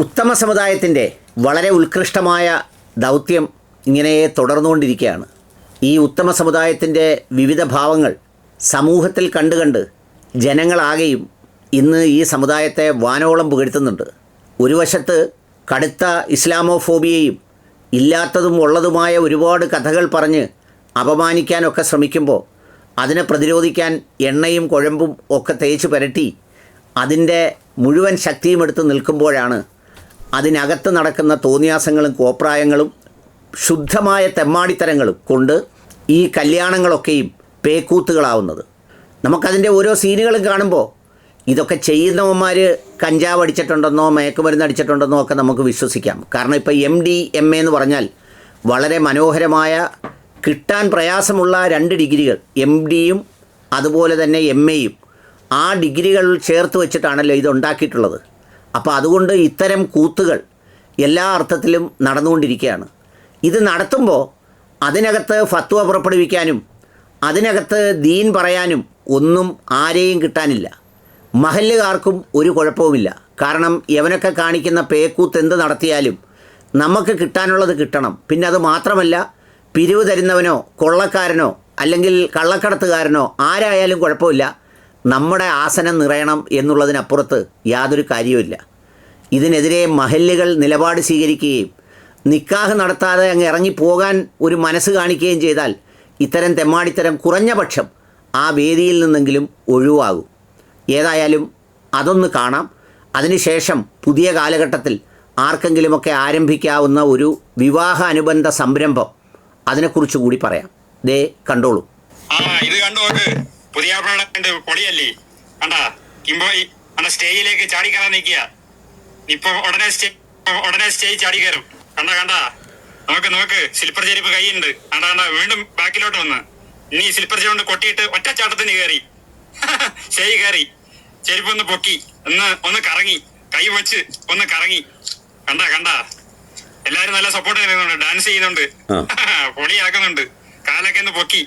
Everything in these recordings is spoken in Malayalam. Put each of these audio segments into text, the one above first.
ഉത്തമ സമുദായത്തിന്റെ വളരെ ഉത്കൃഷ്ടമായ ദൗത്യം ഇങ്ങനെ തുടർന്നുകൊണ്ടിരിക്കുകയാണ്. ഈ ഉത്തമ സമുദായത്തിന്റെ വിവിധ ഭാവങ്ങൾ സമൂഹത്തിൽ കണ്ടുകണ്ട് ജനങ്ങളാകെയും ഇന്ന് ഈ സമുദായത്തെ വാനോളം പുകഴ്ത്തുന്നുണ്ട്. ഒരു വശത്ത് കടുത്ത ഇസ്ലാമോഫോബിയയും ഇല്ലാത്തതും ഉള്ളതുമായ ഒരുപാട് കഥകൾ പറഞ്ഞ് അപമാനിക്കാനൊക്കെ ശ്രമിക്കുമ്പോൾ അതിനെ പ്രതിരോധിക്കാൻ എണ്ണയും കുഴമ്പും ഒക്കെ തേച്ച് പുരട്ടി അതിന്റെ മുഴുവൻ ശക്തിയും എടുത്ത് നിൽക്കുമ്പോഴാണ് അതിനകത്ത് നടക്കുന്ന തോന്നിയാസങ്ങളും കോപ്രായങ്ങളും ശുദ്ധമായ തെമ്മാടിത്തരങ്ങളും കൊണ്ട് ഈ കല്യാണങ്ങളൊക്കെയും പേക്കൂത്തുകളാവുന്നത്. നമുക്കതിന്റെ ഓരോ സീനുകളും കാണുമ്പോൾ ഇതൊക്കെ ചെയ്യുന്നവന്മാർ കഞ്ചാവ് അടിച്ചിട്ടുണ്ടെന്നോ മയക്കുമരുന്ന് അടിച്ചിട്ടുണ്ടെന്നോ ഒക്കെ നമുക്ക് വിശ്വസിക്കാം. കാരണം ഇപ്പോൾ എം ഡി എം എ എന്ന് പറഞ്ഞാൽ വളരെ മനോഹരമായ കിട്ടാൻ പ്രയാസമുള്ള രണ്ട് ഡിഗ്രികൾ എം ഡിയും അതുപോലെ തന്നെ എം എയും ആ ഡിഗ്രികൾ ചേർത്ത് വെച്ചിട്ടാണല്ലോ ഇത് ഉണ്ടാക്കിയിട്ടുള്ളത് അപ്പോൾ അതുകൊണ്ട് ഇത്തരം കൂത്തുകൾ എല്ലാ അർത്ഥത്തിലും നടന്നുകൊണ്ടിരിക്കുകയാണ്. ഇത് നടത്തുമ്പോൾ അതിനകത്ത് ഫത്വ പുറപ്പെടുവിക്കാനും അതിനകത്ത് ദീൻ പറയാനും ഒന്നും ആരെയും കിട്ടാനില്ല. മഹല്ലുകാർക്കും ഒരു കുഴപ്പവുമില്ല. കാരണം യവനൊക്കെ കാണിക്കുന്ന പേക്കൂത്ത് എന്ത് നടത്തിയാലും നമുക്ക് കിട്ടാനുള്ളത് കിട്ടണം. പിന്നെ അത് മാത്രമല്ല പിരിവ് തരുന്നവനോ കൊള്ളക്കാരനോ അല്ലെങ്കിൽ കള്ളക്കടത്തുകാരനോ ആരായാലും കുഴപ്പമില്ല. നമ്മുടെ ആസനം നിറയണം എന്നുള്ളതിനപ്പുറത്ത് യാതൊരു കാര്യവുമില്ല. ഇതിനെതിരെ മഹല്ലുകൾ നിലപാട് സ്വീകരിക്കുകയും നിക്കാഹ് നടത്താതെ അങ്ങ് ഇറങ്ങിപ്പോകാൻ ഒരു മനസ്സ് കാണിക്കുകയും ചെയ്താൽ ഇത്തരം തെമ്മാടിത്തരം കുറഞ്ഞ പക്ഷം ആ വേദിയിൽ നിന്നെങ്കിലും ഒഴിവാകും. ഏതായാലും അതൊന്ന് കാണാം. അതിനുശേഷം പുതിയ കാലഘട്ടത്തിൽ ആർക്കെങ്കിലുമൊക്കെ ആരംഭിക്കാവുന്ന ഒരു വിവാഹ അനുബന്ധ സംരംഭം അതിനെക്കുറിച്ച് കൂടി പറയാം. ദേ കണ്ടോളൂ. ആ ഇത് കണ്ടു നോക്ക് പുതിയ പ്രോഡക്റ്റ് പൊളിയല്ലേ കണ്ടാ കിംബോയ് കണ്ട സ്റ്റേജിലേക്ക് ചാടി കയറാൻ നിൽക്കുക. ഇപ്പൊ ഉടനെ സ്റ്റേ ഉടനെ സ്റ്റേജ് ചാടി കയറും. കണ്ടാ കണ്ട? നോക്ക് നോക്ക്. സ്ലിപ്പർ ചെരുപ്പ് കൈയുണ്ട് കണ്ടാ കണ്ടാ? വീണ്ടും ബാക്കിലോട്ട് വന്ന്. ഇനി സ്ലിപ്പർ ചെരുപ്പ് കൊട്ടിയിട്ട് ഒറ്റ ചാട്ടത്തിന് കയറി. സ്റ്റേജ് കയറി. ചെരുപ്പ് ഒന്ന് പൊക്കി. ഒന്ന് ഒന്ന് കറങ്ങി. കൈ വെച്ച് ഒന്ന് കറങ്ങി. കണ്ടാ കണ്ടാ? എല്ലാരും നല്ല സപ്പോർട്ട് ചെയ്യുന്നുണ്ട്. ഡാൻസ് ചെയ്യുന്നുണ്ട്. പൊളിയാക്കുന്നുണ്ട്. കാലൊക്കെ ഒന്ന് പൊക്കി.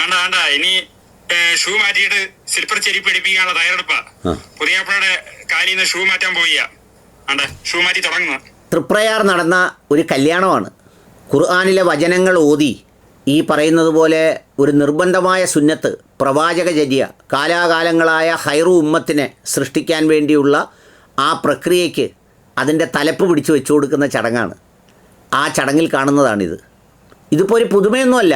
ആണ്ട ആണ്ട. ഇനി ഷൂ മാറ്റിയിട്ട് സ്ലിപ്പർ ചെരുപ്പ് എടുപ്പിക്കാനുള്ള തയ്യാറെടുപ്പാ. പുതിയ കാലിൽ നിന്ന് ഷൂ മാറ്റാൻ പോയിയാ ആണ്ട ഷൂ മാറ്റി തുടങ്ങുന്നു. തൃപ്രയാർ നടന്ന ഒരു കല്യാണമാണ്. ഖുർആാനിലെ വചനങ്ങൾ ഓതി ഈ പറയുന്നത് പോലെ ഒരു നിർബന്ധമായ സുന്നത്ത് പ്രവാചകചര്യ കാലാകാലങ്ങളായ ഹൈറു ഉമ്മത്തിനെ സൃഷ്ടിക്കാൻ വേണ്ടിയുള്ള ആ പ്രക്രിയയ്ക്ക് അതിന്റെ തലപ്പ് പിടിച്ചു വെച്ചു കൊടുക്കുന്ന ചടങ്ങാണ്. ആ ചടങ്ങിൽ കാണുന്നതാണിത്. ഇതിപ്പോൾ ഒരു പുതുമയൊന്നുമല്ല.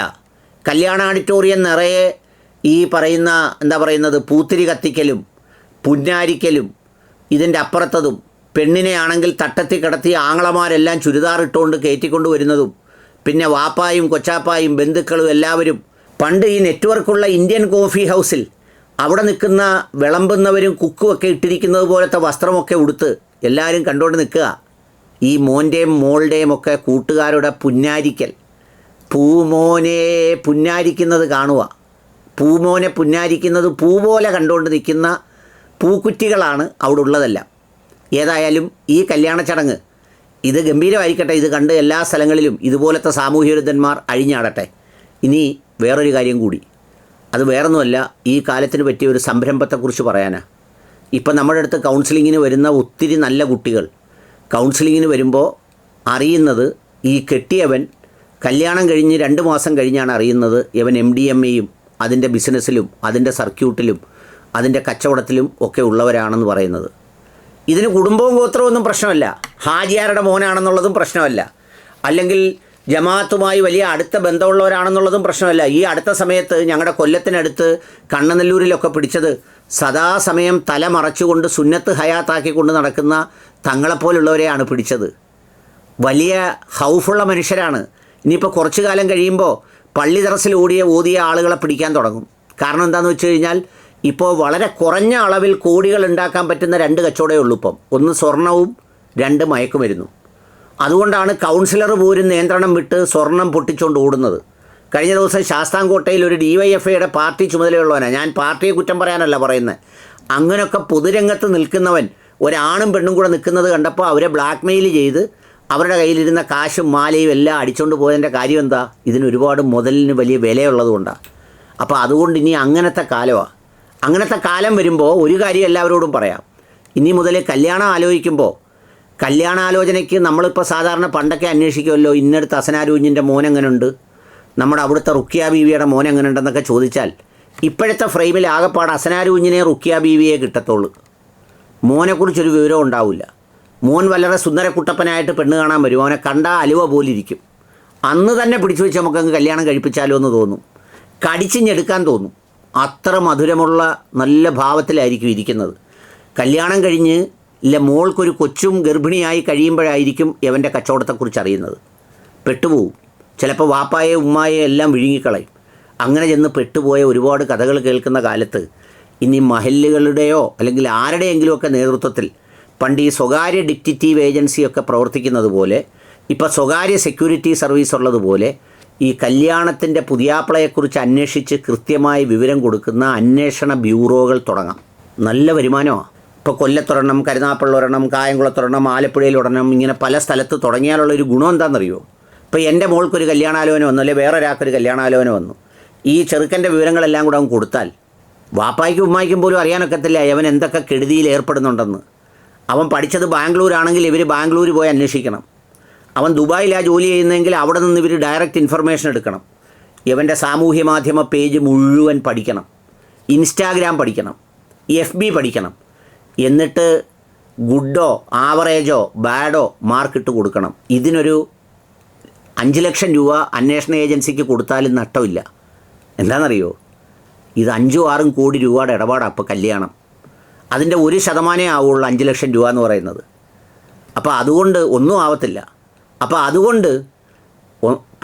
കല്യാണ ഓഡിറ്റോറിയം നിറയെ ഈ പറയുന്ന എന്താ പറയുന്നത് പൂത്തിരി കത്തിക്കലും പുന്നാരിക്കലും ഇതിന്റെ അപ്പുറത്തതും പെണ്ണിനെ ആണെങ്കിൽ തട്ടത്തി കിടത്തി ആങ്ങളമാരെല്ലാം ചുരിദാർ ഇട്ടുകൊണ്ട് കയറ്റിക്കൊണ്ട് വരുന്നതും പിന്നെ വാപ്പായും കൊച്ചാപ്പായും ബന്ധുക്കളും എല്ലാവരും പണ്ട് ഈ നെറ്റ്വർക്കുള്ള ഇന്ത്യൻ കോഫി ഹൗസിൽ അവിടെ നിൽക്കുന്ന വിളമ്പുന്നവരും കുക്കുമൊക്കെ ഇട്ടിരിക്കുന്നത് പോലത്തെ വസ്ത്രമൊക്കെ ഉടുത്ത് എല്ലാവരും കണ്ടുകൊണ്ട് നിൽക്കുക. ഈ മോന്റെയും മോളുടെയും ഒക്കെ കൂട്ടുകാരുടെ പുന്നാരിക്കൽ പൂമോനെ പുന്നാരിക്കുന്നത് കാണുക. പൂമോനെ പുന്നാരിക്കുന്നത് പൂ പോലെ കണ്ടുകൊണ്ട് നിൽക്കുന്ന പൂക്കുറ്റികളാണ് അവിടെ ഉള്ളതെല്ലാം ഏതായാലും ഈ കല്യാണ ചടങ്ങ് ഇത് ഗംഭീരമായിരിക്കട്ടെ. ഇത് കണ്ട് എല്ലാ സ്ഥലങ്ങളിലും ഇതുപോലത്തെ സാമൂഹ്യ വിരുദ്ധന്മാർ അഴിഞ്ഞാടട്ടെ. ഇനി വേറൊരു കാര്യം കൂടി. അത് വേറൊന്നുമല്ല ഈ കാലത്തിന് പറ്റിയ ഒരു സംരംഭത്തെക്കുറിച്ച് പറയാനാ. ഇപ്പം നമ്മുടെ അടുത്ത് കൗൺസിലിങ്ങിന് വരുന്ന ഒത്തിരി നല്ല കുട്ടികൾ. കൗൺസിലിങ്ങിന് വരുമ്പോൾ അറിയുന്നത് ഈ കെട്ടിയവൻ കല്യാണം കഴിഞ്ഞ് രണ്ട് മാസം കഴിഞ്ഞാണ് അറിയുന്നത് ഇവൻ എം ഡി എം എയും അതിന്റെ ബിസിനസ്സിലും അതിന്റെ സർക്യൂട്ടിലും അതിന്റെ കച്ചവടത്തിലും ഒക്കെ ഉള്ളവരാണെന്ന് പറയുന്നത്. ഇതിന് കുടുംബവും ഗോത്രവും ഒന്നും പ്രശ്നമല്ല. ഹാജിയാരുടെ മോനാണെന്നുള്ളതും പ്രശ്നമല്ല. അല്ലെങ്കിൽ ജമാഅത്തുമായി വലിയ അടുത്ത ബന്ധമുള്ളവരാണെന്നുള്ളതും പ്രശ്നമല്ല. ഈ അടുത്ത സമയത്ത് ഞങ്ങളുടെ കൊല്ലത്തിനടുത്ത് കണ്ണനല്ലൂരിലൊക്കെ പിടിച്ചത് സദാസമയം തല മറച്ചുകൊണ്ട് സുന്നത്ത് ഹയാത്താക്കിക്കൊണ്ട് നടക്കുന്ന തങ്ങളെപ്പോലുള്ളവരെയാണ് പിടിച്ചത്. വലിയ ഹൗഫുള്ള മനുഷ്യരാണ്. ഇനിയിപ്പോൾ കുറച്ചു കാലം കഴിയുമ്പോൾ പള്ളി തറസിൽ ഓടിയ ഓതിയ ആളുകളെ പിടിക്കാൻ തുടങ്ങും. കാരണം എന്താണെന്ന് വെച്ച് കഴിഞ്ഞാൽ ഇപ്പോൾ വളരെ കുറഞ്ഞ അളവിൽ കോടികൾ ഉണ്ടാക്കാൻ പറ്റുന്ന രണ്ട് കച്ചവടമേ ഉള്ളൂ ഇപ്പം. ഒന്ന് സ്വർണവും രണ്ട് മയക്കുമരുന്നും അതുകൊണ്ടാണ് കൗൺസിലർ പോലും നിയന്ത്രണം വിട്ട് സ്വർണം പൊട്ടിച്ചുകൊണ്ട് ഓടുന്നത്. കഴിഞ്ഞ ദിവസം ശാസ്താംകോട്ടയിൽ ഒരു ഡി വൈ എഫ് ഐയുടെ പാർട്ടി ചുമതലയുള്ളവനാണ് ഞാൻ പാർട്ടിയെ കുറ്റം പറയാനല്ല പറയുന്നത്. അങ്ങനെയൊക്കെ പൊതുരംഗത്ത് നിൽക്കുന്നവൻ ഒരാണും പെണ്ണും കൂടെ നിൽക്കുന്നത് കണ്ടപ്പോൾ അവരെ ബ്ലാക്ക്മെയിൽ ചെയ്ത് അവരുടെ കയ്യിലിരുന്ന കാശും മാലയും എല്ലാം അടിച്ചുകൊണ്ട് പോയതിന്റെ കാര്യം എന്താ? ഇതിന് ഒരുപാട് മുതലിന് വലിയ വിലയുള്ളതുകൊണ്ടാണ് അപ്പോൾ അതുകൊണ്ട് ഇനി അങ്ങനത്തെ കാലമാണ് അങ്ങനത്തെ കാലം വരുമ്പോൾ ഒരു കാര്യം എല്ലാവരോടും പറയാം. ഇനി മുതൽ കല്യാണം ആലോചിക്കുമ്പോൾ കല്യാണാലോചനയ്ക്ക് നമ്മളിപ്പോൾ സാധാരണ പണ്ടൊക്കെ അന്വേഷിക്കുമല്ലോ ഇന്നടുത്ത് അസനാരൂഞ്ഞിന്റെ എങ്ങനെയുണ്ട് നമ്മുടെ അവിടുത്തെ റുക്കിയ ബീവിയുടെ മോൻ എങ്ങനെയുണ്ടെന്നൊക്കെ ചോദിച്ചാൽ ഇപ്പോഴത്തെ ഫ്രെയിമിൽ ആകെപ്പാട് അസനാരൂഞ്ഞിനെ റുക്കിയ ബീവിയെ കിട്ടത്തുള്ളൂ. മോനെക്കുറിച്ചൊരു വിവരം ഉണ്ടാവില്ല. മോൻ വളരെ സുന്ദരക്കുട്ടപ്പനായിട്ട് പെണ്ണ് കാണാൻ വരും. അവനെ കണ്ടാൽ അലുവ പോലിരിക്കും. അന്ന് തന്നെ പിടിച്ചു വെച്ച് നമുക്കങ്ങ് കല്യാണം കഴിപ്പിച്ചാലോ എന്ന് തോന്നും. കടിച്ചിഞ്ഞെടുക്കാൻ തോന്നും. അത്ര മധുരമുള്ള നല്ല ഭാവത്തിലായിരിക്കും ഇരിക്കുന്നത്. കല്യാണം കഴിഞ്ഞ് ഇല്ല മോൾക്കൊരു കൊച്ചും ഗർഭിണിയായി കഴിയുമ്പോഴായിരിക്കും ഇവന്റെ കച്ചവടത്തെക്കുറിച്ച് അറിയുന്നത്. പെട്ടുപോകും ചിലപ്പോൾ വാപ്പായെ ഉമ്മായെ എല്ലാം വിഴുങ്ങിക്കളയും. അങ്ങനെ ചെന്ന് പെട്ടുപോയ ഒരുപാട് കഥകൾ കേൾക്കുന്ന കാലത്ത് ഇനി മഹല്ലുകളുടെയോ അല്ലെങ്കിൽ ആരുടെയെങ്കിലുമൊക്കെ നേതൃത്വത്തിൽ പണ്ട് ഈ സ്വകാര്യ ഡിക്റ്റിറ്റീവ് ഏജൻസിയൊക്കെ പ്രവർത്തിക്കുന്നത് പോലെ ഇപ്പോൾ സ്വകാര്യ സെക്യൂരിറ്റി സർവീസ് ഉള്ളതുപോലെ ഈ കല്യാണത്തിന്റെ പുതിയാപ്പിളയെക്കുറിച്ച് അന്വേഷിച്ച് കൃത്യമായി വിവരം കൊടുക്കുന്ന അന്വേഷണ ബ്യൂറോകൾ തുടങ്ങാം. നല്ല വരുമാനമാണ് ഇപ്പോൾ കൊല്ലത്തൊരെണ്ണം കരുനാപ്പള്ളൊരെണ്ണം കായംകുളത്തൊരെണ്ണം ആലപ്പുഴയിലൊരെണ്ണം ഇങ്ങനെ പല സ്ഥലത്ത് തുടങ്ങിയാലുള്ള ഒരു ഗുണം എന്താണെന്നറിയോ ഇപ്പോൾ എന്റെ മോൾക്കൊരു കല്യാണാലോചന വന്നു അല്ലെങ്കിൽ വേറെ ഒരാൾക്കൊരു കല്യാണാലോചന വന്നു. ഈ ചെറുക്കന്റെ വിവരങ്ങളെല്ലാം കൂടെ അവൻ കൊടുത്താൽ വാപ്പായ്ക്കും ഉമ്മായിക്കും പോലും അറിയാനൊക്കത്തില്ല അവൻ എന്തൊക്കെ കെടുതിയിൽ ഏർപ്പെടുന്നുണ്ടെന്ന്. അവൻ പഠിച്ചത് ബാംഗ്ലൂരാണെങ്കിൽ ഇവർ ബാംഗ്ലൂർ പോയി അന്വേഷിക്കണം. അവൻ ദുബായിലാണ് ജോലി ചെയ്യുന്നതെങ്കിൽ അവിടെ നിന്ന് ഇവർ ഡയറക്റ്റ് ഇൻഫർമേഷൻ എടുക്കണം. ഇവന്റെ സാമൂഹ്യ മാധ്യമ പേജ് മുഴുവൻ പഠിക്കണം. ഇൻസ്റ്റാഗ്രാം പഠിക്കണം. എഫ് ബി പഠിക്കണം. എന്നിട്ട് ഗുഡോ ആവറേജോ ബാഡോ മാർക്കിട്ട് കൊടുക്കണം. ഇതിനൊരു അഞ്ച് ലക്ഷം രൂപ അന്വേഷണ ഏജൻസിക്ക് കൊടുത്താലും നട്ടമില്ല എന്താണെന്നറിയോ? ഇത് അഞ്ചും ആറും കോടി രൂപയുടെ ഇടപാടാണ് അപ്പോൾ കല്യാണം. അതിന്റെ ഒരു ശതമാനമേ ആവുള്ളൂ അഞ്ച് ലക്ഷം രൂപ എന്ന് പറയുന്നത്. അപ്പോൾ അതുകൊണ്ട് ഒന്നും ആവത്തില്ല. അപ്പോൾ അതുകൊണ്ട്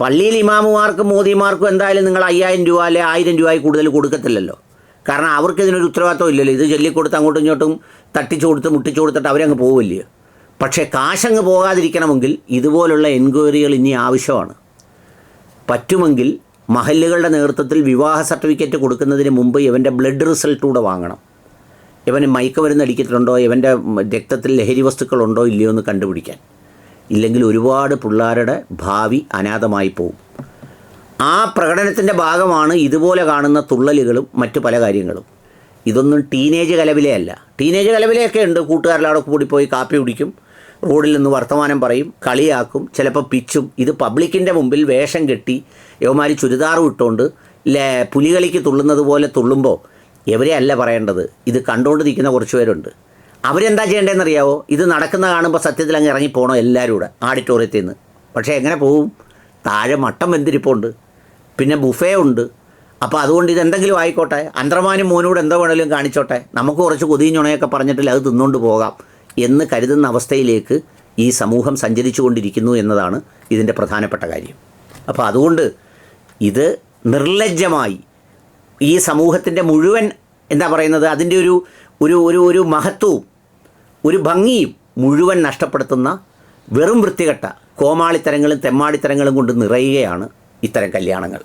പള്ളിയിൽ ഇമാമുമാർക്കും മോദിമാർക്കും എന്തായാലും നിങ്ങൾ അയ്യായിരം രൂപ അല്ലെ ആയിരം രൂപയിൽ കൂടുതൽ കൊടുക്കത്തില്ലല്ലോ. കാരണം അവർക്ക് ഇതിനൊരു ഉത്തരവാദിത്വം ഇല്ലല്ലോ. ഇത് ചൊല്ലിക്കൊടുത്ത് അങ്ങോട്ടും ഇങ്ങോട്ടും തട്ടിച്ചു കൊടുത്ത് മുട്ടിച്ചു കൊടുത്തിട്ട് അവരങ്ങ് പോവില്ലയോ പക്ഷേ കാശങ്ങ് പോകാതിരിക്കണമെങ്കിൽ ഇതുപോലുള്ള എൻക്വയറികൾ ഇനി ആവശ്യമാണ്. പറ്റുമെങ്കിൽ മഹല്ലുകളുടെ നേതൃത്വത്തിൽ വിവാഹ സർട്ടിഫിക്കറ്റ് കൊടുക്കുന്നതിന് മുമ്പ് ഇവന്റെ ബ്ലഡ് റിസൾട്ട് കൂടെ വാങ്ങണം. ഇവന് മയക്കുമരുന്ന് അടിക്കത്തിലുണ്ടോ ഇവന്റെ രക്തത്തിൽ ലഹരി വസ്തുക്കളുണ്ടോ? ഇല്ലയോ എന്ന് കണ്ടുപിടിക്കാൻ. ഇല്ലെങ്കിൽ ഒരുപാട് പിള്ളേരുടെ ഭാവി അനാഥമായി പോകും ആ പ്രകടനത്തിന്റെ ഭാഗമാണ് ഇതുപോലെ കാണുന്ന തുള്ളലുകളും മറ്റു പല കാര്യങ്ങളും. ഇതൊന്നും ടീനേജ് കലവിലെ അല്ല. ടീനേജ് കലവിലെയൊക്കെ ഉണ്ട്. കൂട്ടുകാരുടെ കൂടി പോയി കാപ്പി കുടിക്കും. റോഡിൽ നിന്ന് വർത്തമാനം പറയും. കളിയാക്കും. ചിലപ്പോൾ പിച്ചും. ഇത് പബ്ലിക്കിന്റെ മുമ്പിൽ വേഷം കെട്ടി യവമാരി ചുരിദാറും ഇട്ടുകൊണ്ട് പുലികളിക്ക് തുള്ളുന്നത് പോലെ തുള്ളുമ്പോൾ എവരെ അല്ല പറയേണ്ടത്? ഇത് കണ്ടുകൊണ്ട് നിൽക്കുന്ന കുറച്ച് പേരുണ്ട്. അവരെന്താ ചെയ്യേണ്ടതെന്നറിയാവോ? ഇത് നടക്കുന്ന കാണുമ്പോൾ സത്യത്തിൽ അങ്ങ് ഇറങ്ങിപ്പോണോ എല്ലാവരും കൂടെ ആഡിറ്റോറിയത്തിൽ നിന്ന് പക്ഷേ എങ്ങനെ പോവും താഴെ മട്ടം വെന്തിരിപ്പുണ്ട്. പിന്നെ ബുഫേ ഉണ്ട്. അപ്പോൾ അതുകൊണ്ട് ഇതെന്തെങ്കിലും ആയിക്കോട്ടെ? അന്തർമാനും മോനോട് എന്തോ വേണമെങ്കിലും കാണിച്ചോട്ടെ? നമുക്ക് കുറച്ച് കൊതിഞ്ഞുണയൊക്കെ പറഞ്ഞിട്ടില്ല അത് തിന്നുകൊണ്ട് പോകാം എന്ന് കരുതുന്ന അവസ്ഥയിലേക്ക് ഈ സമൂഹം സഞ്ചരിച്ചു കൊണ്ടിരിക്കുന്നു എന്നതാണ് ഇതിന്റെ പ്രധാനപ്പെട്ട കാര്യം. അപ്പോൾ അതുകൊണ്ട് ഇത് നിർലജ്ജമായി ഈ സമൂഹത്തിന്റെ മുഴുവൻ എന്താ പറയുന്നത് അതിന്റെ ഒരു ഒരു ഒരു ഒരു മഹത്വവും ഒരു ഭംഗിയും മുഴുവൻ നഷ്ടപ്പെടുത്തുന്ന വെറും വൃത്തികെട്ട കോമാളിത്തരങ്ങളും തെമ്മാടിത്തരങ്ങളും കൊണ്ട് നിറയുകയാണ് ഇത്തരം കല്യാണങ്ങൾ.